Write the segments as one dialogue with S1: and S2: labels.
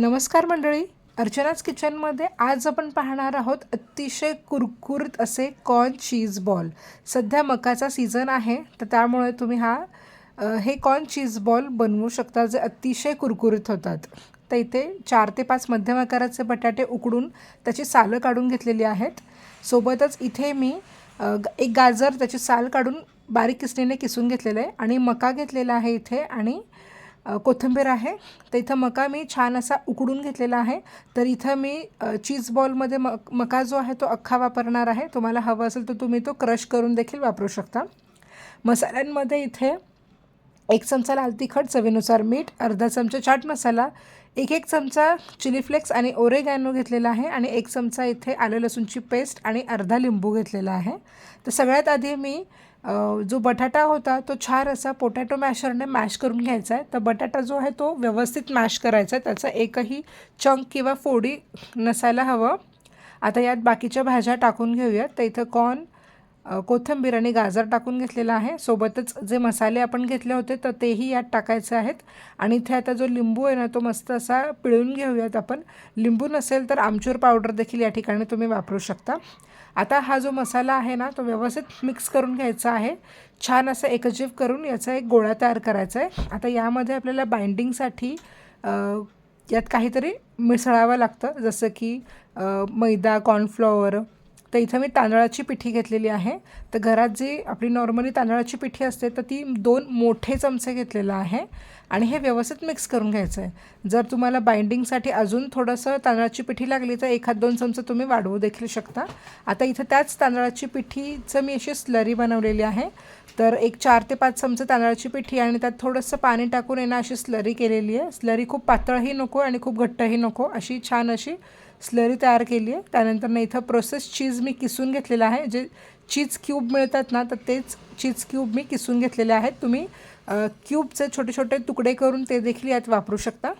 S1: नमस्कार मंडळी. अर्चनाच किचनमध्ये आज आपण पाहणार आहोत अतिशय कुरकुरीत असे कॉर्न चीज बॉल. सध्या मकाचा सीझन आहे तर त्यामुळे तुम्ही हा हे कॉर्न चीज बॉल बनवू शकता जे अतिशय कुरकुरीत होतात. तर इथे चार ते पाच मध्यम आकाराचे बटाटे उकडून त्याची सालं काढून घेतलेली आहेत. सोबतच इथे मी एक गाजर त्याची साल काढून बारीक किसणीने किसून घेतलेलं आहे आणि मका घेतलेला आहे इथे आणि कोथिंबीर आहे. तर इथं मका मी छान असा उकडून घेतलेला आहे. तर इथं मी चीज बॉलमध्ये म मका जो आहे तो अख्खा वापरणार आहे. तुम्हाला हवं असेल तर तुम्ही तो क्रश करून देखील वापरू शकता. मसाल्यांमध्ये इथे एक चमचा लाल तिखट चवीनुसार मीठ अर्धा चमचा चाट मसाला एक एक चमचा चिली फ्लेक्स आणि ओरेगॅनो घेतलेला आहे आणि एक चमचा इथे आलं लसूणची पेस्ट आणि अर्धा लिंबू घेतलेला आहे. तर सगळ्यात आधी मी जो बटाटा होता तो छान असा पोटॅटो मॅशरने मॅश करून घ्यायचा आहे. तर बटाटा जो आहे तो व्यवस्थित मॅश करायचा आहे. त्याचा एकही चंक किंवा फोडी नसायला हवं. आता यात बाकीच्या भाज्या टाकून घेऊयात. तर इथं कॉर्न कोथिंबीर आणि गाजर टाकून घेतलेला आहे. सोबतच जे मसाले आपण घेतले होते तर तेही यात टाकायचे आहेत. आणि इथे आता जो लिंबू आहे ना तो मस्त असा पिळून घेऊयात आपण. लिंबू नसेल तर आमचूर पावडर देखील या ठिकाणी तुम्ही वापरू शकता. आता हा जो मसाला आहे ना तो व्यवस्थित मिक्स करून घ्यायचा आहे. छान असं एकजीव करून याचा एक गोळा तयार करायचा आहे. आता यामध्ये आपल्याला बाइंडिंगसाठी यात काहीतरी मिसळावं लागतं. जसं की मैदा कॉर्नफ्लॉवर तर इथं मी तांदळाची पिठी घेतलेली आहे. तर घरात जी आपली नॉर्मली तांदळाची पिठी असते तर ती दोन मोठे चमचे घेतलेलं आहे आणि हे व्यवस्थित मिक्स करून घ्यायचं आहे जर तुम्हाला बाइंडिंगसाठी अजून थोडंसं तांदळाची पिठी लागली तर एखाद दोन चमचे तुम्ही वाढवू देखील शकता. आता इथं त्याच तांदळाची पिठीचं मी अशी स्लरी बनवलेली आहे. तर एक चार ते पाच चमचे तांदळाची पिठी आणि त्यात थोडंसं पाणी टाकून येणं अशी स्लरी केलेली आहे. स्लरी खूप पातळही नको आणि खूप घट्टही नको अशी छान अशी स्लरी तयार केली आहे. त्यानंतर ना इथं प्रोसेस चीज मी किसून घेतलेलं आहे. जे चीज क्यूब मिळतात ना तर तेच चीज क्यूब मी किसून घेतलेले आहेत. तुम्ही क्यूबचे छोटे छोटे तुकडे करून ते देखील यात वापरू शकता.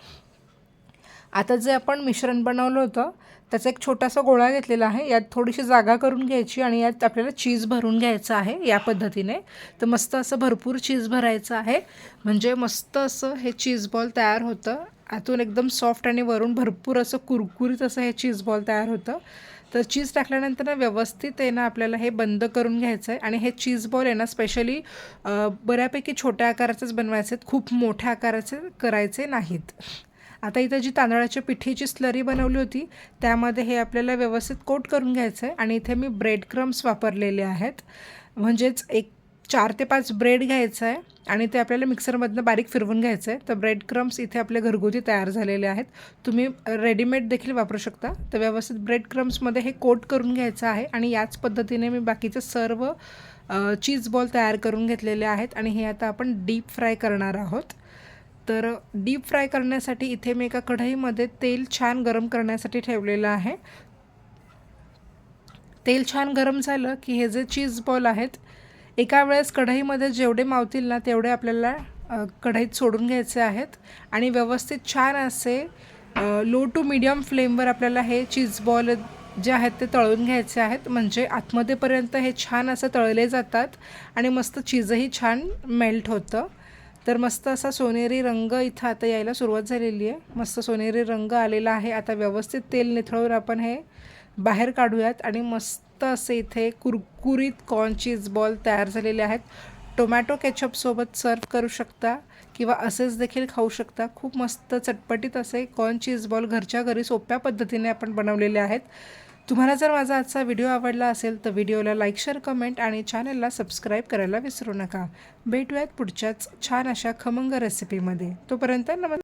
S1: आता जे आपण मिश्रण बनवलं होतं त्याचा एक छोटासा गोळा घेतलेला आहे. यात थोडीशी जागा करून घ्यायची आणि यात आपल्याला चीज भरून घ्यायचं आहे या पद्धतीने. तर मस्त असं भरपूर चीज भरायचं आहे. म्हणजे मस्त असं हे चीज बॉल तयार होतं. आतून एकदम सॉफ्ट आणि वरून भरपूर असं कुरकुरीत असं हे चीज बॉल तयार होतं. तर चीज टाकल्यानंतर ना व्यवस्थित आहे ना आपल्याला हे बंद करून घ्यायचं आहे आणि हे चीज बॉल आहे ना स्पेशली बऱ्यापैकी छोट्या आकाराचेच बनवायचे आहेत खूप मोठ्या आकाराचे करायचे नाहीत. आता इथं जी तांदळाच्या पिठीची स्लरी बनवली होती त्यामध्ये हे आपल्याला व्यवस्थित कोट करून घ्यायचं आहे आणि इथे मी ब्रेड क्रम्स वापरलेले आहेत. म्हणजेच एक चार ते पाच ब्रेड घ्यायचं आहे आणि ते आपल्याला मिक्सरमधनं बारीक फिरवून घ्यायचं आहे तर ब्रेड क्रम्स इथे आपले घरगुती तयार झालेले आहेत. तुम्ही रेडीमेड देखील वापरू शकता. तर व्यवस्थित ब्रेड क्रम्समध्ये हे कोट करून घ्यायचं आहे आणि याच पद्धतीने मी बाकीचे सर्व चीज बॉल तयार करून घेतलेले आहेत आणि हे आता आपण डीप फ्राय करणार आहोत. तर डीप फ्राय करण्यासाठी इथे मी एका कढईमध्ये तेल छान गरम करण्यासाठी ठेवलेलं आहे. तेल छान गरम झालं की हे जे चीज बॉल आहेत एका वेळेस कढईमध्ये जेवढे मावतील ना तेवढे आपल्याला कढईत सोडून घ्यायचे आहेत. आणि व्यवस्थित छान असे लो टू मिडियम फ्लेमवर आपल्याला हे चीज बॉल जे आहेत ते तळून घ्यायचे आहेत. म्हणजे आतमध्येपर्यंत हे छान असं तळले जातात आणि मस्त चीजही छान मेल्ट होतं. तर मस्त असा सोनेरी रंग इथं आता यायला सुरुवात झालेली आहे. मस्त सोनेरी रंग आलेला आहे. आता व्यवस्थित तेल निथळून आपण हे बाहेर काढूयात आणि मस्त असे इथे कुरकुरीत कॉर्न चीज बॉल तयार झालेले आहेत. टोमॅटो केचपसोबत सर्व करू शकता किंवा असेच देखील खाऊ शकता. खूप मस्त चटपटीत असे कॉर्न चीज बॉल घरच्या घरी सोप्या पद्धतीने आपण बनवलेले आहेत. तुम्हाला जर माझा आजचा व्हिडिओ आवडला असेल तर व्हिडिओला लाईक शेअर कमेंट आणि चॅनलला सबस्क्राईब करायला विसरू नका. भेटूयात पुढच्याच छान अशा खमंग रेसिपीमध्ये. तोपर्यंत नमस्कार.